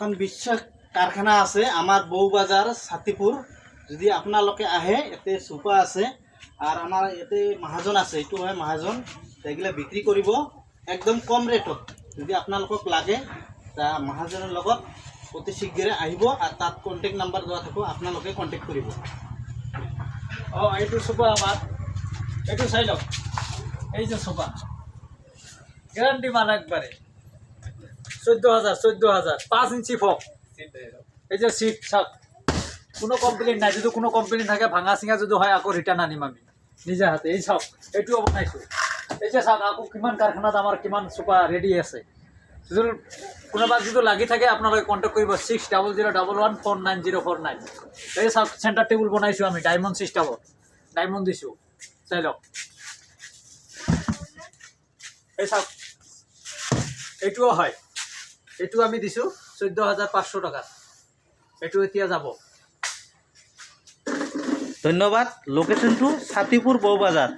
এখন বিশ্ব কাৰখানা আছে, আমাৰ বৌবাজাৰ ছাতিপুৰ। যদি আপোনালোকে আহে, ইয়াতে চোফা আছে আৰু আমাৰ ইয়াতে মহাজন আছে, এইটো হয় মহাজন। এইগিলা বিক্ৰী কৰিব, একদম কম ৰেটত। যদি আপোনালোকক লাগে, তা মহাজনৰ লগত অতি শীঘ্ৰে আহিব আৰু তাত কণ্টেক্ট নাম্বাৰ দিয়া থাকিব, আপোনালোকে কণ্টেক্ট কৰিব। ও এইটো সোফা আমার এইটো চাই লওক। এই যে সোফা গ্যারান্টি মান একবারে চোদ্দ হাজার চোদ্দ হাজার। পাঁচ ইঞ্চি ফক এই যে সিট চাওক কোনো কমপ্লেইন নাই। যদি কোনো কমপ্লেইন থাকে, ভাঙা চিঙা যদি হয়, আকৌ ৰিটাৰ্ণ আনিম আমি। নিজে হাতে। এই চাওক, এইটোও বনাইছোঁ। এই যে চাওক, আকৌ কিমান কাৰখানাত আমাৰ কিমান চোফা ৰেডি আছে। যদি কোনোবা যদি লাগি থাকে, আপোনালোকে কণ্টেক্ট কৰিব। Six double zero' double one four nine zero' four nine এই চাওক চেণ্টাৰ টেবুল বনাইছোঁ আমি ডায়মণ্ড চিষ্টেমত ডায়মণ্ড দিছোঁ। চাই লওক। এই চাওক এইটোও হয়। এইটো আমি দিছোঁ চৈধ্য হাজাৰ পাঁচশো টকাত এইটো এতিয়া যাব। ধন্যবাদ। লোকেশ্যনটো ছাতিপুৰ বৌবাজাৰ।